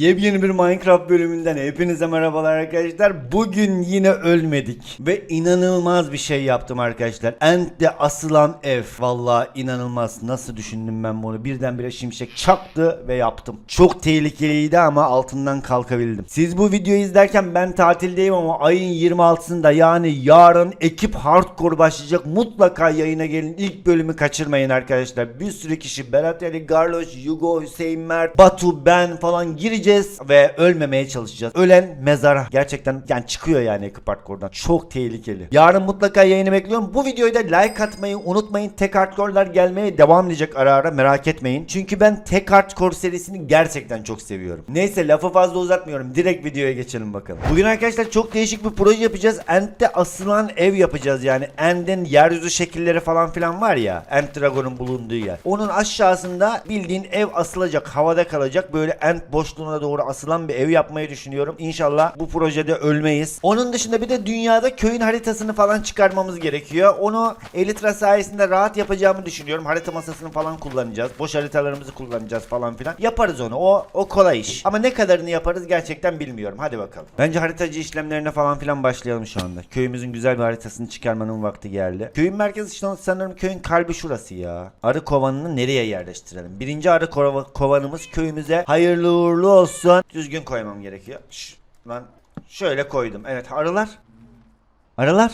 Yepyeni bir Minecraft bölümünden hepinize merhabalar arkadaşlar. Bugün yine ölmedik ve inanılmaz bir şey yaptım arkadaşlar. Ent'te asılan ev. Vallahi inanılmaz. Nasıl düşündüm ben bunu? Birdenbire şimşek çaktı ve yaptım. Çok tehlikeliydi ama altından kalkabildim. Siz bu videoyu izlerken ben tatildeyim ama ayın 26'sında yani yarın ekip hardcore başlayacak. Mutlaka yayına gelin. İlk bölümü kaçırmayın arkadaşlar. Bir sürü kişi Berat Ali, Garloş, Yugo, Hüseyin Mert, Batu, ben falan gireceğiz ve ölmemeye çalışacağız. Ölen mezara. Gerçekten yani çıkıyor yani ekip hardcore'dan. Çok tehlikeli. Yarın mutlaka yayını bekliyorum. Bu videoyu da like atmayı unutmayın. Tek hardcore'lar gelmeye devam edecek ara ara merak etmeyin. Çünkü ben tek hardcore serisini gerçekten çok seviyorum. Neyse lafı fazla uzatmıyorum. Direkt videoya geçelim bakalım. Bugün arkadaşlar çok değişik bir proje yapacağız. End'de asılan ev yapacağız yani. End'in yeryüzü şekilleri falan filan var ya. End Dragon'un bulunduğu yer. Onun aşağısında bildiğin ev asılacak. Havada kalacak. Böyle End boşluğuna doğru asılan bir ev yapmayı düşünüyorum. İnşallah bu projede ölmeyiz. Onun dışında bir de dünyada köyün haritasını falan çıkarmamız gerekiyor. Onu Elytra sayesinde rahat yapacağımı düşünüyorum. Harita masasını falan kullanacağız. Boş haritalarımızı kullanacağız falan filan. Yaparız onu. O o kolay iş. Ama ne kadarını yaparız gerçekten bilmiyorum. Hadi bakalım. Bence haritacı işlemlerine falan filan başlayalım şu anda. Köyümüzün güzel bir haritasını çıkarmanın vakti geldi. Köyün merkezi işte sanırım köyün kalbi şurası ya. Arı kovanını nereye yerleştirelim? Birinci arı kova- kovanımız köyümüze hayırlı uğurlu olsun. Düzgün koymam gerekiyor. Şş, lan şöyle koydum. Evet arılar. Arılar.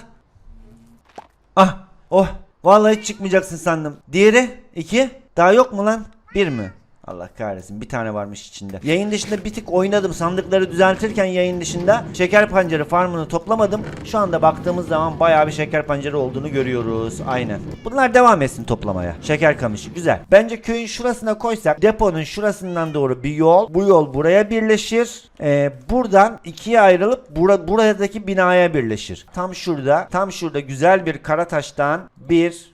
Ah oh vallahi hiç çıkmayacaksın sandım. Diğeri iki. Daha yok mu lan? Bir mi? Allah kahretsin bir tane varmış içinde. Yayın dışında bir tık oynadım sandıkları düzeltirken yayın dışında şeker pancarı farmını toplamadım. Şu anda baktığımız zaman bayağı bir şeker pancarı olduğunu görüyoruz. Aynen. Bunlar devam etsin toplamaya. Şeker kamışı güzel. Bence köyün şurasına koysak deponun şurasından doğru bir yol. Bu yol buraya birleşir. Ee, buradan ikiye ayrılıp bura, buradaki binaya birleşir. Tam şurada tam şurada güzel bir kara taştan bir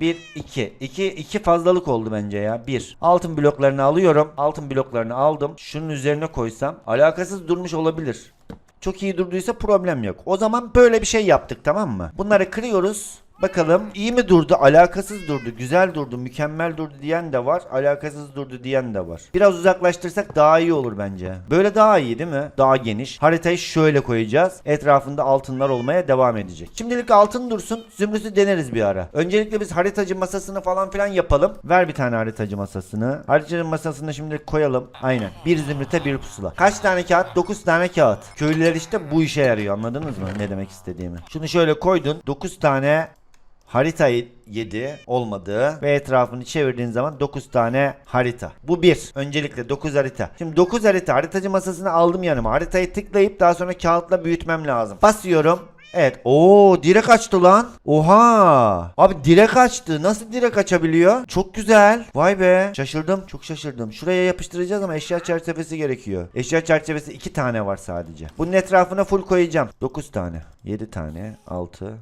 1 2 2 2 fazlalık oldu bence ya. 1. Altın bloklarını alıyorum. Altın bloklarını aldım. Şunun üzerine koysam alakasız durmuş olabilir. Çok iyi durduysa problem yok. O zaman böyle bir şey yaptık tamam mı? Bunları kırıyoruz. Bakalım iyi mi durdu? Alakasız durdu. Güzel durdu. Mükemmel durdu diyen de var. Alakasız durdu diyen de var. Biraz uzaklaştırsak daha iyi olur bence. Böyle daha iyi değil mi? Daha geniş. Haritayı şöyle koyacağız. Etrafında altınlar olmaya devam edecek. Şimdilik altın dursun. Zümrüt'ü deneriz bir ara. Öncelikle biz haritacı masasını falan filan yapalım. Ver bir tane haritacı masasını. Haritacı masasını şimdilik koyalım. Aynen. Bir zümrüte bir pusula. Kaç tane kağıt? 9 tane kağıt. Köylüler işte bu işe yarıyor. Anladınız mı ne demek istediğimi? Şunu şöyle koydun. 9 tane Harita 7 olmadı ve etrafını çevirdiğin zaman 9 tane harita. Bu bir. Öncelikle 9 harita. Şimdi 9 harita haritacı masasını aldım yanıma. Haritayı tıklayıp daha sonra kağıtla büyütmem lazım. Basıyorum. Evet. Oo direk açtı lan. Oha. Abi direk açtı. Nasıl direk açabiliyor? Çok güzel. Vay be. Şaşırdım. Çok şaşırdım. Şuraya yapıştıracağız ama eşya çerçevesi gerekiyor. Eşya çerçevesi 2 tane var sadece. Bunun etrafına full koyacağım. 9 tane. 7 tane. 6.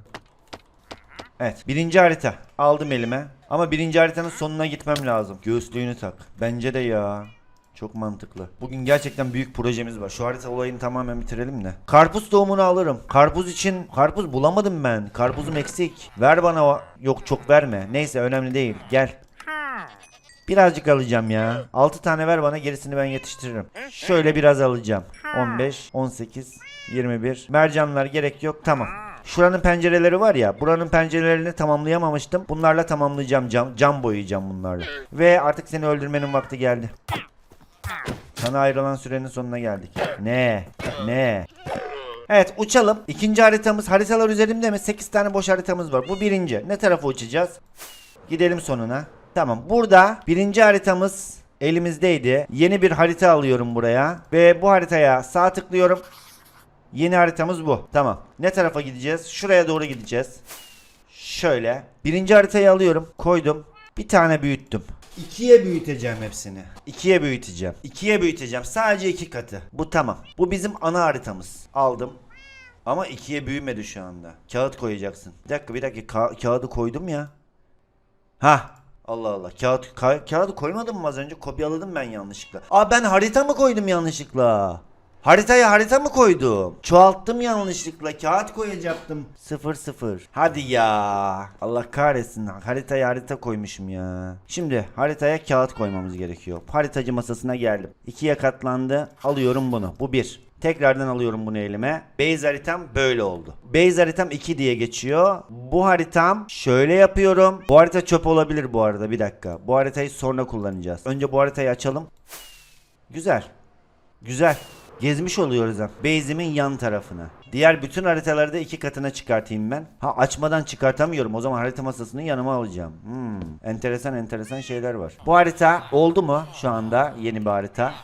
Evet birinci harita aldım elime ama birinci haritanın sonuna gitmem lazım. Göğüslüğünü tak. Bence de ya. Çok mantıklı. Bugün gerçekten büyük projemiz var. Şu harita olayını tamamen bitirelim de. Karpuz tohumunu alırım. Karpuz için karpuz bulamadım ben. Karpuzum eksik. Ver bana o. Yok çok verme. Neyse önemli değil. Gel. Birazcık alacağım ya. 6 tane ver bana gerisini ben yetiştiririm. Şöyle biraz alacağım. 15, 18, 21. Mercanlar gerek yok. Tamam. Şuranın pencereleri var ya. Buranın pencerelerini tamamlayamamıştım. Bunlarla tamamlayacağım. Cam, cam boyayacağım bunlarla. Ve artık seni öldürmenin vakti geldi. Sana ayrılan sürenin sonuna geldik. Ne? Ne? Evet uçalım. İkinci haritamız haritalar üzerimde mi? 8 tane boş haritamız var. Bu birinci. Ne tarafa uçacağız? Gidelim sonuna. Tamam. Burada birinci haritamız elimizdeydi. Yeni bir harita alıyorum buraya. Ve bu haritaya sağ tıklıyorum. Yeni haritamız bu. Tamam. Ne tarafa gideceğiz? Şuraya doğru gideceğiz. Şöyle. Birinci haritayı alıyorum. Koydum. Bir tane büyüttüm. İkiye büyüteceğim hepsini. İkiye büyüteceğim. İkiye büyüteceğim. Sadece iki katı. Bu tamam. Bu bizim ana haritamız. Aldım. Ama ikiye büyümedi şu anda. Kağıt koyacaksın. Bir dakika bir dakika. Ka- kağıdı koydum ya. Ha. Allah Allah. Kağıt ka- kağıdı koymadım mı az önce? Kopyaladım ben yanlışlıkla. Aa ben harita mı koydum yanlışlıkla? Haritaya harita mı koydum? Çoğalttım yanlışlıkla. Kağıt koyacaktım. 0 0. Hadi ya. Allah kahretsin. Haritaya harita koymuşum ya. Şimdi haritaya kağıt koymamız gerekiyor. Haritacı masasına geldim. İkiye katlandı. Alıyorum bunu. Bu bir. Tekrardan alıyorum bunu elime. Base haritam böyle oldu. Base haritam 2 diye geçiyor. Bu haritam şöyle yapıyorum. Bu harita çöp olabilir bu arada bir dakika. Bu haritayı sonra kullanacağız. Önce bu haritayı açalım. Güzel. Güzel. Gezmiş oluyoruz hem. Base'imin yan tarafına. Diğer bütün haritaları da iki katına çıkartayım ben. Ha açmadan çıkartamıyorum. O zaman harita masasını yanıma alacağım. Hmm. Enteresan enteresan şeyler var. Bu harita oldu mu şu anda yeni bir harita?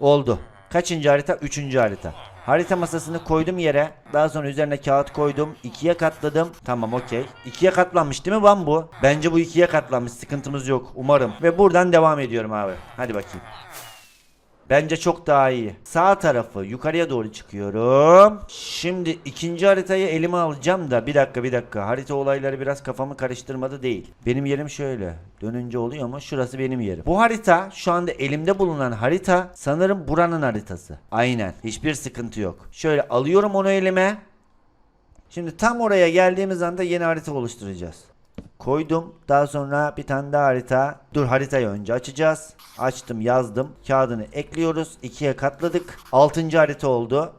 Oldu. Kaçıncı harita? Üçüncü harita. Harita masasını koydum yere. Daha sonra üzerine kağıt koydum. ikiye katladım. Tamam okey. İkiye katlanmış değil mi lan bu? Bence bu ikiye katlanmış. Sıkıntımız yok. Umarım. Ve buradan devam ediyorum abi. Hadi bakayım. Bence çok daha iyi. Sağ tarafı yukarıya doğru çıkıyorum. Şimdi ikinci haritayı elime alacağım da bir dakika bir dakika. Harita olayları biraz kafamı karıştırmadı değil. Benim yerim şöyle. Dönünce oluyor mu? Şurası benim yerim. Bu harita şu anda elimde bulunan harita sanırım buranın haritası. Aynen. Hiçbir sıkıntı yok. Şöyle alıyorum onu elime. Şimdi tam oraya geldiğimiz anda yeni harita oluşturacağız. Koydum. Daha sonra bir tane daha harita. Dur haritayı önce açacağız. Açtım yazdım. Kağıdını ekliyoruz. ikiye katladık. Altıncı harita oldu.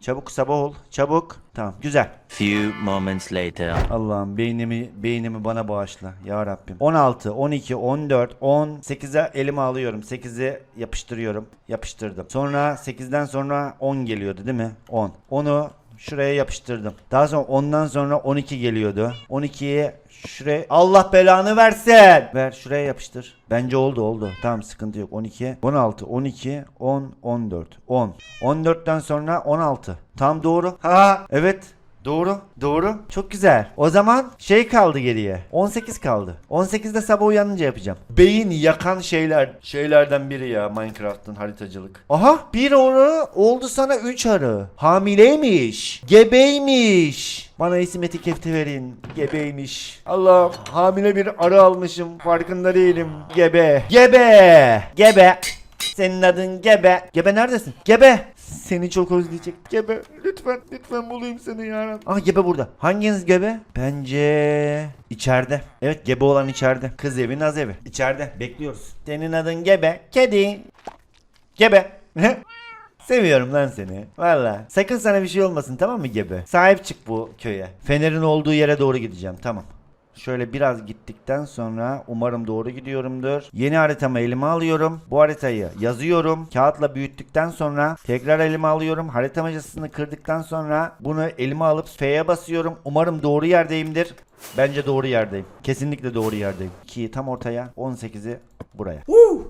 Çabuk sabah ol. Çabuk. Tamam güzel. Few moments later. Allah'ım beynimi beynimi bana bağışla ya Rabbim. 16, 12, 14, 18'e elime alıyorum. 8'i yapıştırıyorum. Yapıştırdım. Sonra 8'den sonra 10 geliyordu değil mi? 10. Onu şuraya yapıştırdım. Daha sonra ondan sonra 12 geliyordu. 12'yi şuraya Allah belanı versin. Ver şuraya yapıştır. Bence oldu oldu. Tamam sıkıntı yok. 12, 16, 12, 10, 14, 10. 14'ten sonra 16. Tam doğru. Ha evet. Doğru. Doğru. Çok güzel. O zaman şey kaldı geriye. 18 kaldı. 18'de sabah uyanınca yapacağım. Beyin yakan şeyler. Şeylerden biri ya Minecraft'ın haritacılık. Aha bir arı oldu sana 3 arı. Hamileymiş. Gebeymiş. Bana isim etiketi verin. Gebeymiş. Allah hamile bir arı almışım. Farkında değilim. Gebe. Gebe. Gebe. Senin adın Gebe. Gebe neredesin? Gebe. Seni çok özleyecek. Gebe. Lütfen lütfen bulayım seni ya. Aha Gebe burada. Hanginiz Gebe? Bence içeride. Evet Gebe olan içeride. Kız evi naz evi. İçeride. Bekliyoruz. Senin adın Gebe. Kedi. Gebe. Seviyorum lan seni. Valla. Sakın sana bir şey olmasın tamam mı Gebe? Sahip çık bu köye. Fener'in olduğu yere doğru gideceğim tamam. Şöyle biraz gittikten sonra umarım doğru gidiyorumdur. Yeni haritamı elime alıyorum. Bu haritayı yazıyorum. Kağıtla büyüttükten sonra tekrar elime alıyorum. Harita maçasını kırdıktan sonra bunu elime alıp F'ye basıyorum. Umarım doğru yerdeyimdir. Bence doğru yerdeyim. Kesinlikle doğru yerdeyim. 2'yi tam ortaya 18'i buraya.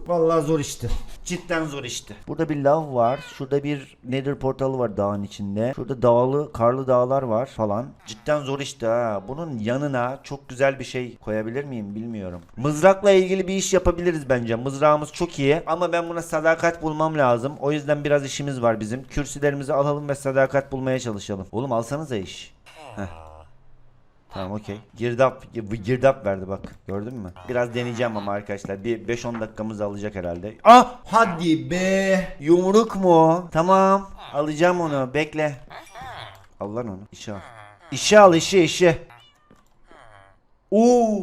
Vallahi zor işti. Cidden zor işti. Burada bir lav var. Şurada bir nether portalı var dağın içinde. Şurada dağlı, karlı dağlar var falan. Cidden zor işti ha. Bunun yanına çok güzel bir şey koyabilir miyim bilmiyorum. Mızrakla ilgili bir iş yapabiliriz bence. Mızrağımız çok iyi ama ben buna sadakat bulmam lazım. O yüzden biraz işimiz var bizim. Kürsülerimizi alalım ve sadakat bulmaya çalışalım. Oğlum alsanıza iş. Heh. Tamam okey. Girdap, bu girdap verdi bak. Gördün mü? Biraz deneyeceğim ama arkadaşlar. Bir 5-10 dakikamız alacak herhalde. Ah! Hadi be! Yumruk mu? Tamam. Alacağım onu. Bekle. Al lan onu. İşe al. İşe al işe işe. Oo!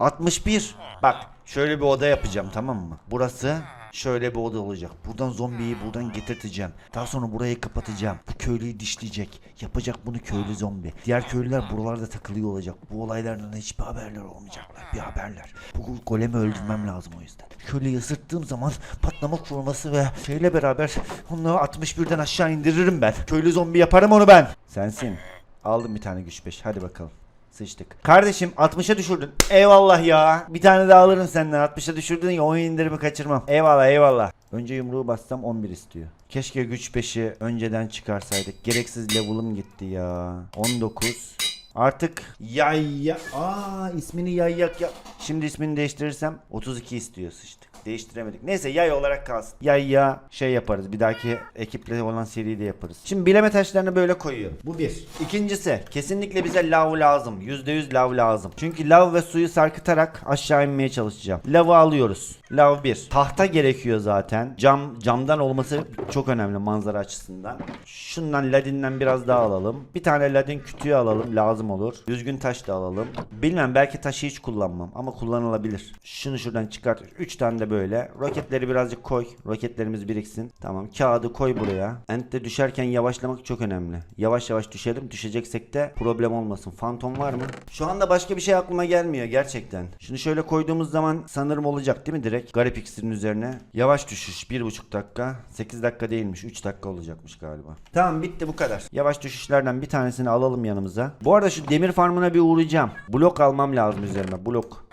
61. Bak şöyle bir oda yapacağım tamam mı? Burası şöyle bir oda olacak. Buradan zombiyi buradan getirteceğim. Daha sonra burayı kapatacağım. Bu köylüyü dişleyecek. Yapacak bunu köylü zombi. Diğer köylüler buralarda takılıyor olacak. Bu olaylardan hiçbir haberler olmayacaklar. Bir haberler. Bu golemi öldürmem lazım o yüzden. Köylüyü ısırttığım zaman patlama kurması ve şeyle beraber onu 61'den aşağı indiririm ben. Köylü zombi yaparım onu ben. Sensin. Aldım bir tane güç 5. Hadi bakalım. Sıçtık. Kardeşim 60'a düşürdün. Eyvallah ya. Bir tane daha alırım senden. 60'a düşürdün ya oyun indirimi kaçırmam. Eyvallah eyvallah. Önce yumruğu bassam 11 istiyor. Keşke güç 5'i önceden çıkarsaydık. Gereksiz level'ım gitti ya. 19. Artık yay ya. Aa ismini yayyak ya. Şimdi ismini değiştirirsem 32 istiyor sıçtık. Değiştiremedik. Neyse yay olarak kalsın. Yay ya şey yaparız. Bir dahaki ekiple olan seride yaparız. Şimdi bileme taşlarını böyle koyuyorum. Bu bir. İkincisi kesinlikle bize lav lazım. %100 lav lazım. Çünkü lav ve suyu sarkıtarak aşağı inmeye çalışacağım. Lavı alıyoruz. Lav 1. Tahta gerekiyor zaten. Cam camdan olması çok önemli manzara açısından. Şundan ladinden biraz daha alalım. Bir tane ladin kütüğü alalım. Lazım olur. Düzgün taş da alalım. Bilmem belki taşı hiç kullanmam ama kullanılabilir. Şunu şuradan çıkart. 3 tane de böyle. Roketleri birazcık koy. Roketlerimiz biriksin. Tamam. Kağıdı koy buraya. Ent'te düşerken yavaşlamak çok önemli. Yavaş yavaş düşelim. Düşeceksek de problem olmasın. Fantom var mı? Şu anda başka bir şey aklıma gelmiyor gerçekten. Şunu şöyle koyduğumuz zaman sanırım olacak değil mi direkt? Garip iksirin üzerine. Yavaş düşüş 1,5 dakika. 8 dakika değilmiş. 3 dakika olacakmış galiba. Tamam bitti bu kadar. Yavaş düşüşlerden bir tanesini alalım yanımıza. Bu arada şu demir farmına bir uğrayacağım. Blok almam lazım üzerime. Blok.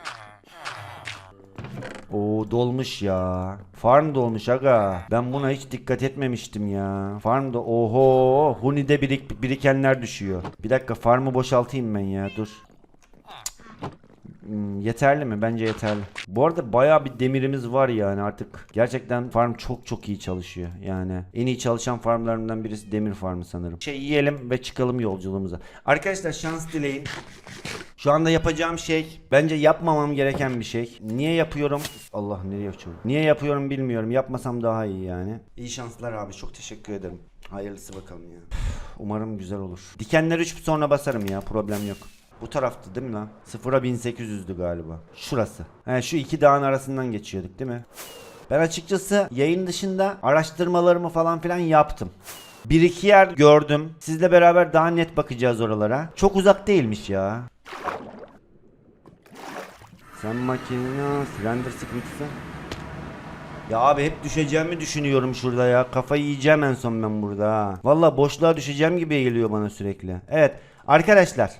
Oo dolmuş ya. Farm dolmuş aga. Ben buna hiç dikkat etmemiştim ya. Farm da oho. Huni'de birik, birikenler düşüyor. Bir dakika farmı boşaltayım ben ya. Dur. Hmm, yeterli mi? Bence yeterli. Bu arada bayağı bir demirimiz var yani artık. Gerçekten farm çok çok iyi çalışıyor. Yani en iyi çalışan farmlarımdan birisi demir farmı sanırım. Şey yiyelim ve çıkalım yolculuğumuza. Arkadaşlar şans dileyin. Şu anda yapacağım şey bence yapmamam gereken bir şey. Niye yapıyorum? Allah nereye yapıyorum? Niye yapıyorum bilmiyorum. Yapmasam daha iyi yani. İyi şanslar abi. Çok teşekkür ederim. Hayırlısı bakalım ya. Umarım güzel olur. Dikenler 3 sonra basarım ya. Problem yok. Bu taraftı değil mi lan? Sıfıra 1800'dü galiba. Şurası. He şu iki dağın arasından geçiyorduk değil mi? Ben açıkçası yayın dışında araştırmalarımı falan filan yaptım. Bir iki yer gördüm. Sizle beraber daha net bakacağız oralara. Çok uzak değilmiş ya. Sen makina, silindir sıkıntısı. Ya abi hep düşeceğimi düşünüyorum şurada ya. Kafayı yiyeceğim en son ben burada. Valla boşluğa düşeceğim gibi geliyor bana sürekli. Evet arkadaşlar.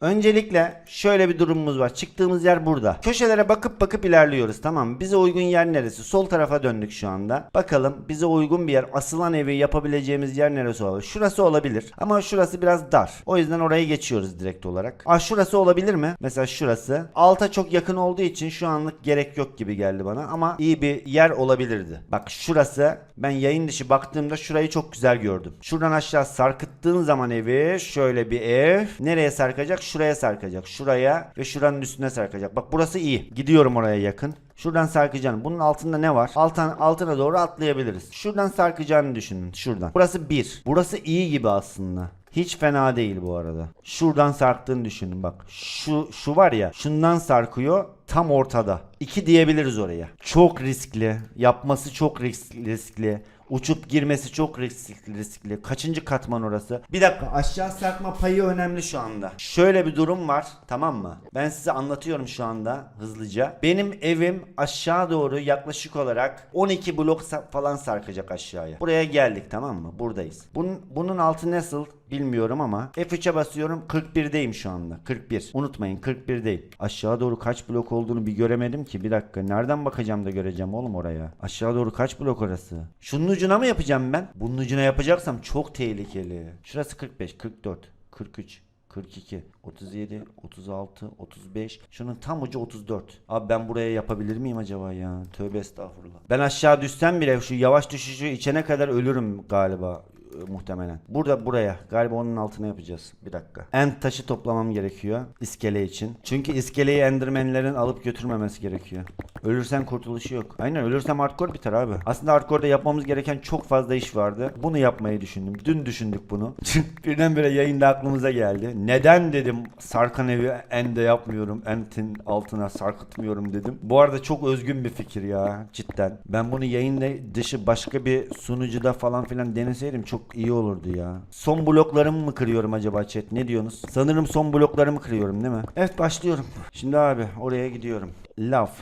Öncelikle şöyle bir durumumuz var. Çıktığımız yer burada. Köşelere bakıp bakıp ilerliyoruz tamam mı? Bize uygun yer neresi? Sol tarafa döndük şu anda. Bakalım bize uygun bir yer. Asılan evi yapabileceğimiz yer neresi olabilir? Şurası olabilir. Ama şurası biraz dar. O yüzden orayı geçiyoruz direkt olarak. Aa şurası olabilir mi? Mesela şurası. Alta çok yakın olduğu için şu anlık gerek yok gibi geldi bana. Ama iyi bir yer olabilirdi. Bak şurası. Ben yayın dışı baktığımda şurayı çok güzel gördüm. Şuradan aşağı sarkıttığın zaman evi şöyle bir ev. Nereye sarkacak? Şuraya sarkacak. Şuraya ve şuranın üstüne sarkacak. Bak burası iyi. Gidiyorum oraya yakın. Şuradan sarkacağını. Bunun altında ne var? Alttan, altına doğru atlayabiliriz. Şuradan sarkacağını düşünün. Şuradan. Burası 1. Burası iyi gibi aslında. Hiç fena değil bu arada. Şuradan sarktığını düşünün bak. Şu şu var ya. Şundan sarkıyor tam ortada. 2 diyebiliriz oraya. Çok riskli. Yapması çok risk- riskli. Uçup girmesi çok riskli, riskli. Kaçıncı katman orası? Bir dakika aşağı sarkma payı önemli şu anda. Şöyle bir durum var tamam mı? Ben size anlatıyorum şu anda hızlıca. Benim evim aşağı doğru yaklaşık olarak 12 blok falan sarkacak aşağıya. Buraya geldik tamam mı? Buradayız. Bunun, bunun altı nasıl? Bilmiyorum ama F3'e basıyorum 41'deyim şu anda. 41 unutmayın 41'deyim Aşağı doğru kaç blok olduğunu bir göremedim ki. Bir dakika nereden bakacağım da göreceğim oğlum oraya? Aşağı doğru kaç blok orası? Şunun ucuna mı yapacağım ben? Bunun ucuna yapacaksam çok tehlikeli. Şurası 45 44 43 42, 37, 36, 35. Şunun tam ucu 34. Abi ben buraya yapabilir miyim acaba ya? Tövbe estağfurullah. Ben aşağı düşsem bile şu yavaş düşüşü içene kadar ölürüm galiba e, muhtemelen. Burada buraya galiba onun altına yapacağız. Bir dakika. End taşı toplamam gerekiyor iskele için. Çünkü iskeleyi endermenlerin alıp götürmemesi gerekiyor. Ölürsen kurtuluşu yok. Aynen ölürsem hardcore biter abi. Aslında hardcore'da yapmamız gereken çok fazla iş vardı. Bunu yapmayı düşündüm. Dün düşündük bunu. Birdenbire yayında aklımıza geldi. Neden dedim sarkan evi ende yapmıyorum. End'in altına sarkıtmıyorum dedim. Bu arada çok özgün bir fikir ya cidden. Ben bunu yayında dışı başka bir sunucuda falan filan deneseydim çok iyi olurdu ya. Son bloklarımı mı kırıyorum acaba chat? Ne diyorsunuz? Sanırım son bloklarımı kırıyorum değil mi? Evet başlıyorum. Şimdi abi oraya gidiyorum. Laf.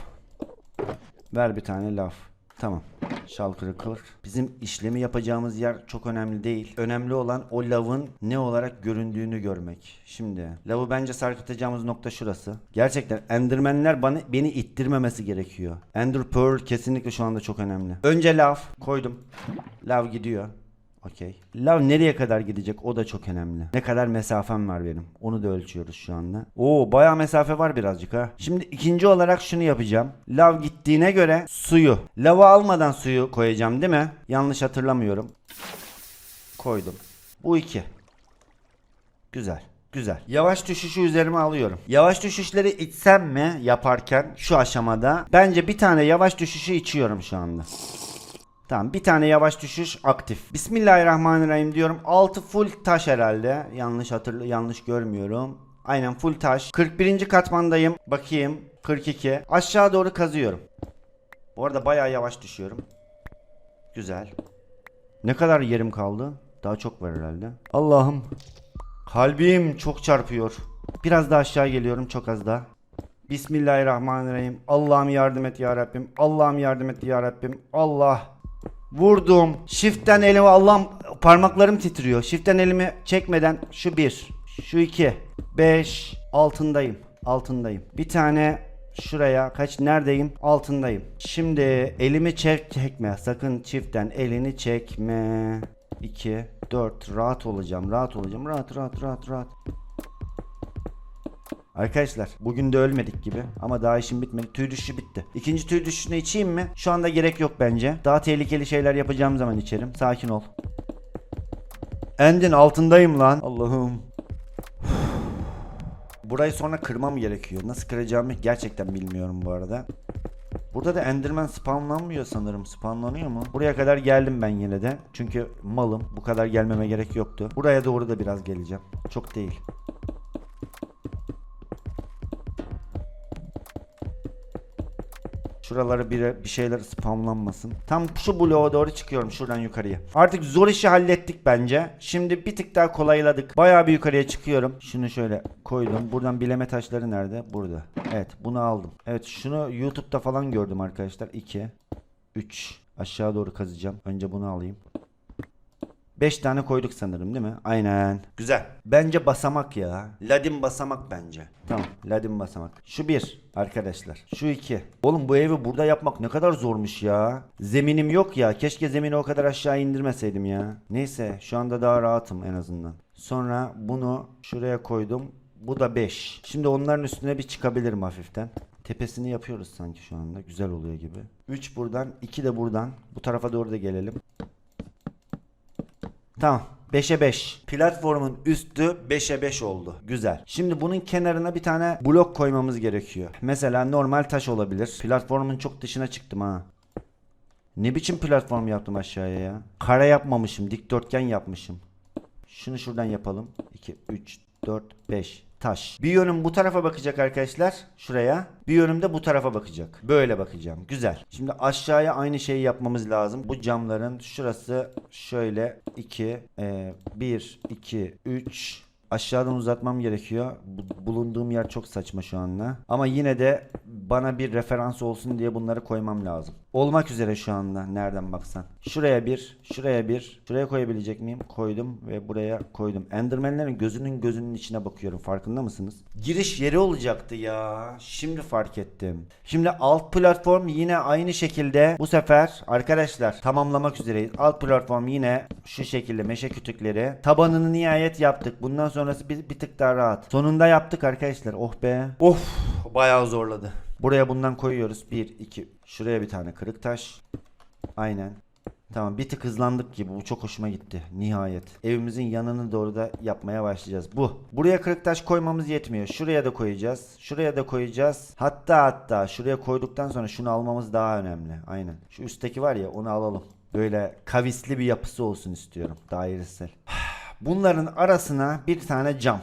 Ver bir tane laf. Tamam. Şalkırı kır. Bizim işlemi yapacağımız yer çok önemli değil. Önemli olan o lavın ne olarak göründüğünü görmek. Şimdi lavı bence sarkıtacağımız nokta şurası. Gerçekten endermenler bana, beni ittirmemesi gerekiyor. Ender Pearl kesinlikle şu anda çok önemli. Önce lav koydum. Lav gidiyor. Okey. Lav nereye kadar gidecek o da çok önemli. Ne kadar mesafem var benim. Onu da ölçüyoruz şu anda. Oo bayağı mesafe var birazcık ha. Şimdi ikinci olarak şunu yapacağım. Lav gittiğine göre suyu. Lavı almadan suyu koyacağım değil mi? Yanlış hatırlamıyorum. Koydum. Bu iki. Güzel. Güzel. Yavaş düşüşü üzerime alıyorum. Yavaş düşüşleri içsem mi yaparken şu aşamada? Bence bir tane yavaş düşüşü içiyorum şu anda. Tamam bir tane yavaş düşüş aktif. Bismillahirrahmanirrahim diyorum. Altı full taş herhalde. Yanlış hatırlı yanlış görmüyorum. Aynen full taş. 41. katmandayım. Bakayım. 42. Aşağı doğru kazıyorum. Bu arada bayağı yavaş düşüyorum. Güzel. Ne kadar yerim kaldı? Daha çok var herhalde. Allah'ım. Kalbim çok çarpıyor. Biraz daha aşağı geliyorum çok az daha. Bismillahirrahmanirrahim. Allah'ım yardım et ya Rabbim. Allah'ım yardım et ya Rabbim. Allah. Vurdum. Shift'ten elimi Allah'ım parmaklarım titriyor. Shift'ten elimi çekmeden şu bir, şu iki, beş altındayım. Altındayım. Bir tane şuraya kaç neredeyim? Altındayım. Şimdi elimi çek çekme. Sakın çiftten elini çekme. 2 4 rahat olacağım. Rahat olacağım. Rahat rahat rahat rahat. Arkadaşlar bugün de ölmedik gibi ama daha işim bitmedi. Tüy düşüşü bitti. İkinci tüy düşüşünü içeyim mi? Şu anda gerek yok bence. Daha tehlikeli şeyler yapacağım zaman içerim. Sakin ol. Endin altındayım lan. Allah'ım. Burayı sonra kırmam gerekiyor. Nasıl kıracağımı gerçekten bilmiyorum bu arada. Burada da Enderman spawnlanmıyor sanırım. Spawnlanıyor mu? Buraya kadar geldim ben yine de. Çünkü malım. Bu kadar gelmeme gerek yoktu. Buraya doğru da biraz geleceğim. Çok değil. Şuraları bir, bir şeyler spamlanmasın. Tam şu bloğa doğru çıkıyorum şuradan yukarıya. Artık zor işi hallettik bence. Şimdi bir tık daha kolayladık. Bayağı bir yukarıya çıkıyorum. Şunu şöyle koydum. Buradan bileme taşları nerede? Burada. Evet bunu aldım. Evet şunu YouTube'da falan gördüm arkadaşlar. 2 3 Aşağı doğru kazacağım. Önce bunu alayım. 5 tane koyduk sanırım değil mi? Aynen. Güzel. Bence basamak ya. Ladin basamak bence. Tamam. Ladin basamak. Şu bir arkadaşlar. Şu iki. Oğlum bu evi burada yapmak ne kadar zormuş ya. Zeminim yok ya. Keşke zemini o kadar aşağı indirmeseydim ya. Neyse şu anda daha rahatım en azından. Sonra bunu şuraya koydum. Bu da 5. Şimdi onların üstüne bir çıkabilirim hafiften. Tepesini yapıyoruz sanki şu anda. Güzel oluyor gibi. 3 buradan, 2 de buradan. Bu tarafa doğru da gelelim. Tamam. 5'e 5. Platformun üstü 5'e 5 oldu. Güzel. Şimdi bunun kenarına bir tane blok koymamız gerekiyor. Mesela normal taş olabilir. Platformun çok dışına çıktım ha. Ne biçim platform yaptım aşağıya ya? Kare yapmamışım. Dikdörtgen yapmışım. Şunu şuradan yapalım. 2, 3, 4, 5. Taş. Bir yönüm bu tarafa bakacak arkadaşlar. Şuraya. Bir yönüm de bu tarafa bakacak. Böyle bakacağım. Güzel. Şimdi aşağıya aynı şeyi yapmamız lazım. Bu camların şurası şöyle 2, 1, 2, 3. Aşağıdan uzatmam gerekiyor. Bu- bulunduğum yer çok saçma şu anda. Ama yine de bana bir referans olsun diye bunları koymam lazım. Olmak üzere şu anda nereden baksan. Şuraya bir, şuraya bir. Şuraya koyabilecek miyim? Koydum ve buraya koydum. Enderman'lerin gözünün gözünün içine bakıyorum. Farkında mısınız? Giriş yeri olacaktı ya. Şimdi fark ettim. Şimdi alt platform yine aynı şekilde bu sefer arkadaşlar tamamlamak üzereyiz. Alt platform yine şu şekilde meşe kütükleri. Tabanını nihayet yaptık. Bundan sonrası bir, bir tık daha rahat. Sonunda yaptık arkadaşlar. Oh be. Of bayağı zorladı. Buraya bundan koyuyoruz. 1, 2, şuraya bir tane kırık taş. Aynen. Tamam bir tık hızlandık gibi bu çok hoşuma gitti nihayet. Evimizin yanını doğru da yapmaya başlayacağız. Bu. Buraya kırık taş koymamız yetmiyor. Şuraya da koyacağız. Şuraya da koyacağız. Hatta hatta şuraya koyduktan sonra şunu almamız daha önemli. Aynen. Şu üstteki var ya onu alalım. Böyle kavisli bir yapısı olsun istiyorum. Dairesel. Bunların arasına bir tane cam.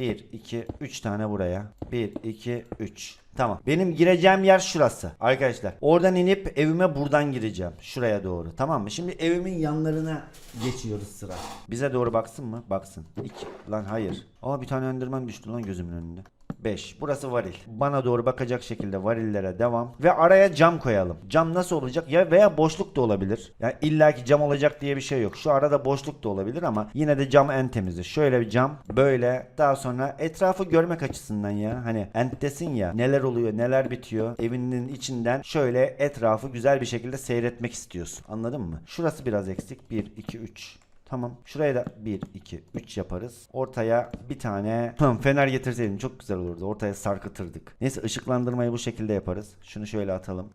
1, 2, 3 tane buraya. 1, 2, 3. Tamam. Benim gireceğim yer şurası. Arkadaşlar. Oradan inip evime buradan gireceğim. Şuraya doğru. Tamam mı? Şimdi evimin yanlarına geçiyoruz sıra. Bize doğru baksın mı? Baksın. 2. Lan hayır. Aa bir tane enderman düştü lan gözümün önünde. 5. Burası varil. Bana doğru bakacak şekilde varillere devam. Ve araya cam koyalım. Cam nasıl olacak? Ya veya boşluk da olabilir. Yani illaki cam olacak diye bir şey yok. Şu arada boşluk da olabilir ama yine de cam en temizi. Şöyle bir cam. Böyle. Daha sonra etrafı görmek açısından ya. Hani enttesin ya. Neler oluyor, neler bitiyor. Evinin içinden şöyle etrafı güzel bir şekilde seyretmek istiyorsun. Anladın mı? Şurası biraz eksik. 1, 2, 3. Tamam. Şuraya da 1, 2, 3 yaparız. Ortaya bir tane fener getirseydim çok güzel olurdu. Ortaya sarkıtırdık. Neyse ışıklandırmayı bu şekilde yaparız. Şunu şöyle atalım.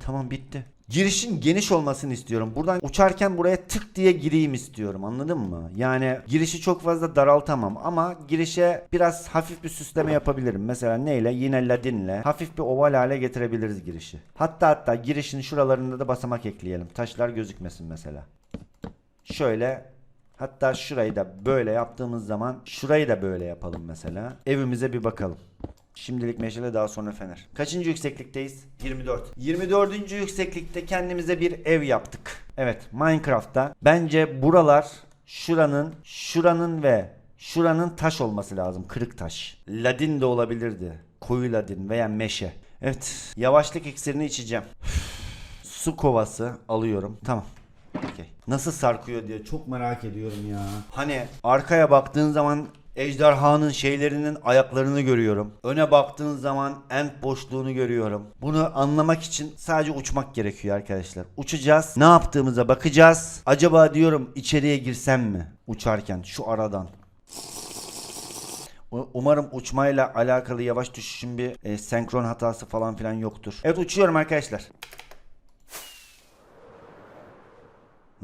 Tamam bitti. Girişin geniş olmasını istiyorum. Buradan uçarken buraya tık diye gireyim istiyorum. Anladın mı? Yani girişi çok fazla daraltamam ama girişe biraz hafif bir süsleme yapabilirim. Mesela neyle? Yine ladinle hafif bir oval hale getirebiliriz girişi. Hatta hatta girişin şuralarında da basamak ekleyelim. Taşlar gözükmesin mesela. Şöyle hatta şurayı da böyle yaptığımız zaman şurayı da böyle yapalım mesela. Evimize bir bakalım. Şimdilik meşale daha sonra fener. Kaçıncı yükseklikteyiz? 24. 24. yükseklikte kendimize bir ev yaptık. Evet Minecraft'ta bence buralar şuranın, şuranın ve şuranın taş olması lazım. Kırık taş. Ladin de olabilirdi. Koyu ladin veya meşe. Evet yavaşlık iksirini içeceğim. Su kovası alıyorum. Tamam. Okey. Nasıl sarkıyor diye çok merak ediyorum ya. Hani arkaya baktığın zaman ejderhanın şeylerinin ayaklarını görüyorum. Öne baktığın zaman end boşluğunu görüyorum. Bunu anlamak için sadece uçmak gerekiyor arkadaşlar. Uçacağız. Ne yaptığımıza bakacağız. Acaba diyorum içeriye girsem mi? Uçarken şu aradan. Umarım uçmayla alakalı yavaş düşüşün bir e, senkron hatası falan filan yoktur. Evet uçuyorum arkadaşlar.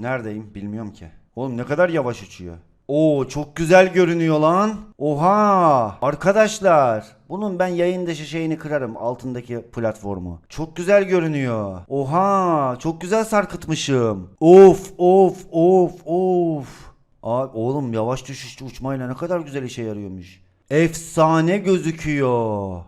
Neredeyim bilmiyorum ki. Oğlum ne kadar yavaş uçuyor. Oo çok güzel görünüyor lan. Oha arkadaşlar. Bunun ben yayın dışı şeyini kırarım altındaki platformu. Çok güzel görünüyor. Oha çok güzel sarkıtmışım. Of of of of. Abi oğlum yavaş düşüşlü uçmayla ne kadar güzel işe yarıyormuş. Efsane gözüküyor.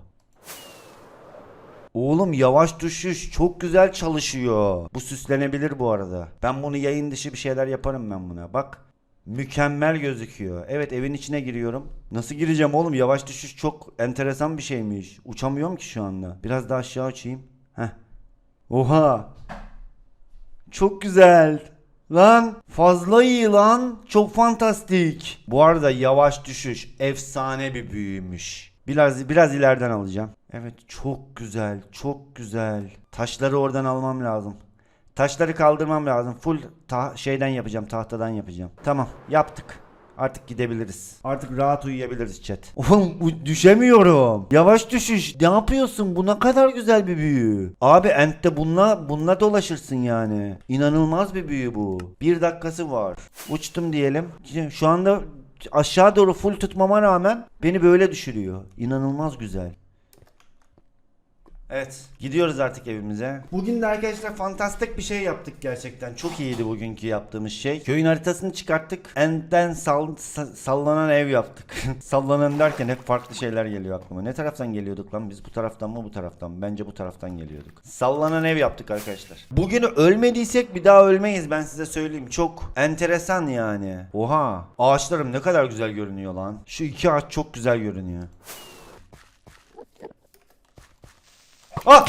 Oğlum yavaş düşüş çok güzel çalışıyor. Bu süslenebilir bu arada. Ben bunu yayın dışı bir şeyler yaparım ben buna. Bak mükemmel gözüküyor. Evet evin içine giriyorum. Nasıl gireceğim oğlum? Yavaş düşüş çok enteresan bir şeymiş. Uçamıyorum ki şu anda. Biraz daha aşağı uçayım. Heh. Oha. Çok güzel. Lan fazla iyi lan. Çok fantastik. Bu arada yavaş düşüş efsane bir büyümüş. Biraz biraz ileriden alacağım. Evet çok güzel, çok güzel. Taşları oradan almam lazım. Taşları kaldırmam lazım. Full ta- şeyden yapacağım, tahtadan yapacağım. Tamam, yaptık. Artık gidebiliriz. Artık rahat uyuyabiliriz chat. Oğlum düşemiyorum. Yavaş düşüş. Ne yapıyorsun? Bu ne kadar güzel bir büyü. Abi Ent'te bununla, bununla dolaşırsın yani. İnanılmaz bir büyü bu. Bir dakikası var. Uçtum diyelim. Şu anda aşağı doğru full tutmama rağmen beni böyle düşürüyor. İnanılmaz güzel. Evet. Gidiyoruz artık evimize. Bugün de arkadaşlar fantastik bir şey yaptık gerçekten. Çok iyiydi bugünkü yaptığımız şey. Köyün haritasını çıkarttık. Enden sal- sa- sallanan ev yaptık. sallanan derken hep farklı şeyler geliyor aklıma. Ne taraftan geliyorduk lan biz? Bu taraftan mı bu taraftan mı? Bence bu taraftan geliyorduk. Sallanan ev yaptık arkadaşlar. Bugün ölmediysek bir daha ölmeyiz ben size söyleyeyim. Çok enteresan yani. Oha. Ağaçlarım ne kadar güzel görünüyor lan. Şu iki ağaç çok güzel görünüyor. Ah!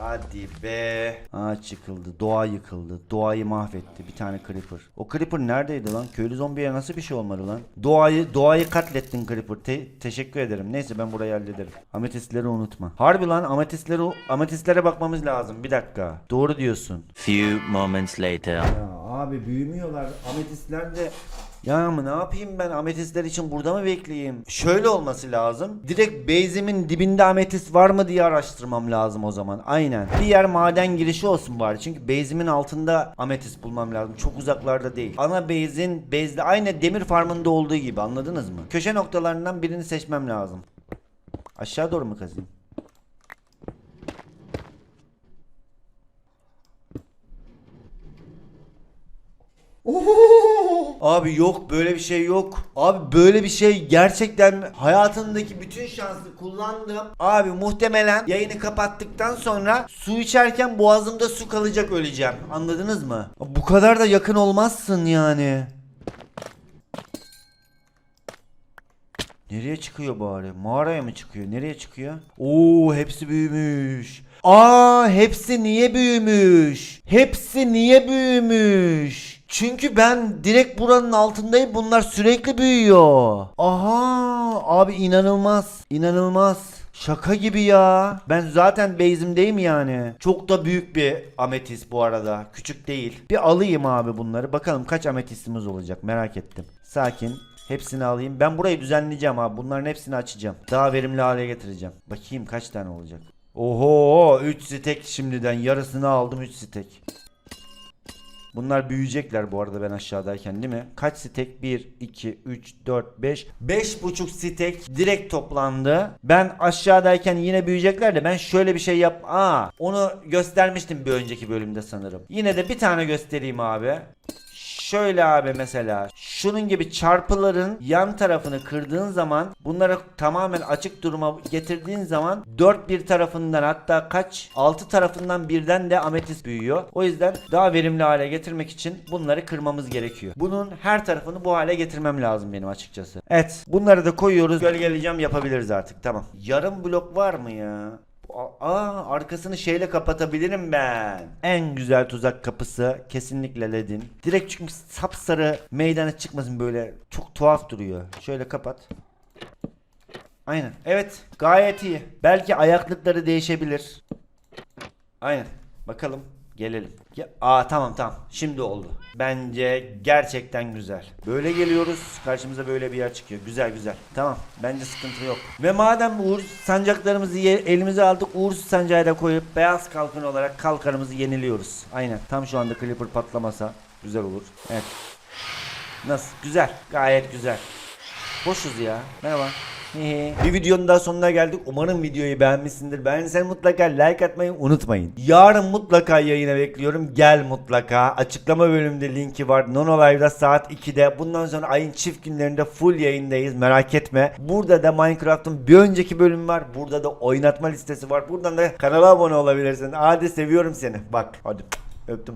Hadi be. Ağaç yıkıldı. Doğa yıkıldı. Doğayı mahvetti. Bir tane creeper. O creeper neredeydi lan? Köylü zombiye nasıl bir şey olmadı lan? Doğayı doğayı katlettin creeper. Te- teşekkür ederim. Neyse ben burayı hallederim. Ametistleri unutma. Harbi lan ametistleri ametistlere bakmamız lazım. Bir dakika. Doğru diyorsun. Few moments later. Ya abi büyümüyorlar. Ametistler de ya mı ne yapayım ben ametistler için burada mı bekleyeyim? Şöyle olması lazım. Direkt base'imin dibinde ametist var mı diye araştırmam lazım o zaman. Aynen. Bir yer maden girişi olsun bari. Çünkü base'imin altında ametist bulmam lazım. Çok uzaklarda değil. Ana base'in base'de aynı demir farmında olduğu gibi anladınız mı? Köşe noktalarından birini seçmem lazım. Aşağı doğru mu kazayım? Abi yok böyle bir şey yok. Abi böyle bir şey gerçekten hayatımdaki bütün şansı kullandım. Abi muhtemelen yayını kapattıktan sonra su içerken boğazımda su kalacak öleceğim. Anladınız mı? Bu kadar da yakın olmazsın yani. Nereye çıkıyor bari? Mağaraya mı çıkıyor? Nereye çıkıyor? Oo hepsi büyümüş. Aa hepsi niye büyümüş? Hepsi niye büyümüş? Çünkü ben direkt buranın altındayım. Bunlar sürekli büyüyor. Aha abi inanılmaz. İnanılmaz. Şaka gibi ya. Ben zaten base'imdeyim yani. Çok da büyük bir ametist bu arada. Küçük değil. Bir alayım abi bunları. Bakalım kaç ametistimiz olacak merak ettim. Sakin. Hepsini alayım. Ben burayı düzenleyeceğim abi. Bunların hepsini açacağım. Daha verimli hale getireceğim. Bakayım kaç tane olacak. Oho 3 stek şimdiden yarısını aldım 3 stek. Bunlar büyüyecekler bu arada ben aşağıdayken değil mi? Kaç stek? 1, 2, 3, 4, 5. 5,5 stek direkt toplandı. Ben aşağıdayken yine büyüyecekler de ben şöyle bir şey yap... Aa, onu göstermiştim bir önceki bölümde sanırım. Yine de bir tane göstereyim abi. Şöyle abi mesela şunun gibi çarpıların yan tarafını kırdığın zaman bunları tamamen açık duruma getirdiğin zaman dört bir tarafından hatta kaç 6 tarafından birden de ametist büyüyor. O yüzden daha verimli hale getirmek için bunları kırmamız gerekiyor. Bunun her tarafını bu hale getirmem lazım benim açıkçası. Evet bunları da koyuyoruz. Gölgeleyeceğim yapabiliriz artık tamam. Yarım blok var mı ya? Aa arkasını şeyle kapatabilirim ben. En güzel tuzak kapısı kesinlikle ledin. Direkt çünkü sapsarı meydana çıkmasın böyle çok tuhaf duruyor. Şöyle kapat. Aynen. Evet gayet iyi. Belki ayaklıkları değişebilir. Aynen. Bakalım. Gelelim. Ya, aa tamam tamam. Şimdi oldu. Bence gerçekten güzel. Böyle geliyoruz. Karşımıza böyle bir yer çıkıyor. Güzel güzel. Tamam. Bence sıkıntı yok. Ve madem uğur sancaklarımızı elimize aldık. Uğursuz sancağı da koyup beyaz kalkın olarak kalkarımızı yeniliyoruz. Aynen. Tam şu anda Clipper patlamasa güzel olur. Evet. Nasıl? Güzel. Gayet güzel. Boşuz ya. Merhaba. Bir videonun daha sonuna geldik. Umarım videoyu beğenmişsindir. Beğendiysen mutlaka like atmayı unutmayın. Yarın mutlaka yayına bekliyorum. Gel mutlaka. Açıklama bölümünde linki var. Nono Live'da saat 2'de. Bundan sonra ayın çift günlerinde full yayındayız. Merak etme. Burada da Minecraft'ın bir önceki bölümü var. Burada da oynatma listesi var. Buradan da kanala abone olabilirsin. Hadi seviyorum seni. Bak hadi öptüm.